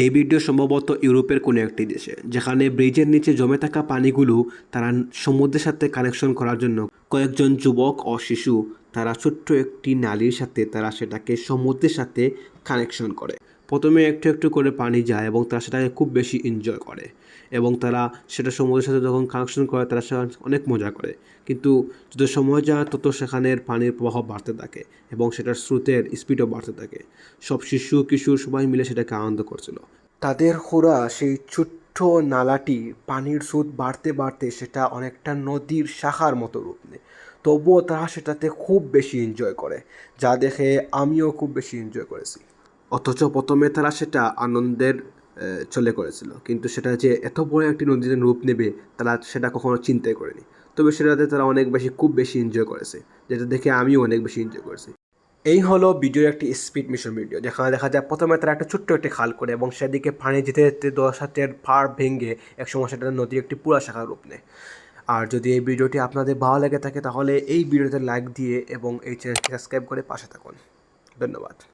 এই ভিডিও সম্ভবত ইউরোপের কোনো একটি দেশে, যেখানে ব্রিজের নিচে জমে থাকা পানিগুলো তারা সমুদ্রের সাথে কানেকশন করার জন্য কয়েকজন যুবক ও শিশু, তারা ছোট্ট একটি নালীর সাথে তারা সেটাকে সমুদ্রের সাথে কানেকশন করে। প্রথমে একটু একটু করে পানি যায় এবং তারা সেটাকে খুব বেশি এনজয় করে এবং তারা সেটা সমুদ্রের সাথে যখন কানেকশন করে, তারা সেখানে অনেক মজা করে। কিন্তু যত সময় যায়, তত সেখানের পানির প্রবাহ বাড়তে থাকে এবং সেটার স্রোতের স্পিডও বাড়তে থাকে। সব শিশু, কিশোর সবাই মিলে সেটাকে আনন্দ করছিল। তাদের খোরা সেই ছোট্ট নালাটি পানির স্রোত বাড়তে বাড়তে সেটা অনেকটা নদীর শাখার মতো রূপ নেয়। তবুও তারা সেটাতে খুব বেশি এনজয় করে, যা দেখে আমিও খুব বেশি এনজয় করেছি। অথচ প্রথমে তারা সেটা আনন্দের চলে করেছিল। কিন্তু সেটা যে এত বড় একটি নদীতে রূপ নেবে, তারা সেটা কখনো চিন্তাই করেনি। তবে সেটাতে তারা অনেক বেশি, খুব বেশি এনজয় করেছে, যেটা দেখে আমিও অনেক বেশি এনজয় করেছি। এই হলো ভিডিওর একটি স্পিড মিশন ভিডিও যেখানে দেখা যায় প্রথমে তারা একটা ছোট্ট একটি খাল করে এবং সেদিকে পানি যেতে যেতে দশ হাতের পাড় ভেঙে একসময় সেটা নদীর একটি পুরা শাখার রূপ নেয়। আর যদি এই ভিডিওটি আপনাদের ভালো লেগে থাকে, তাহলে এই ভিডিওতে লাইক দিয়ে এবং এই চ্যানেলটি সাবস্ক্রাইব করে পাশে থাকুন। ধন্যবাদ।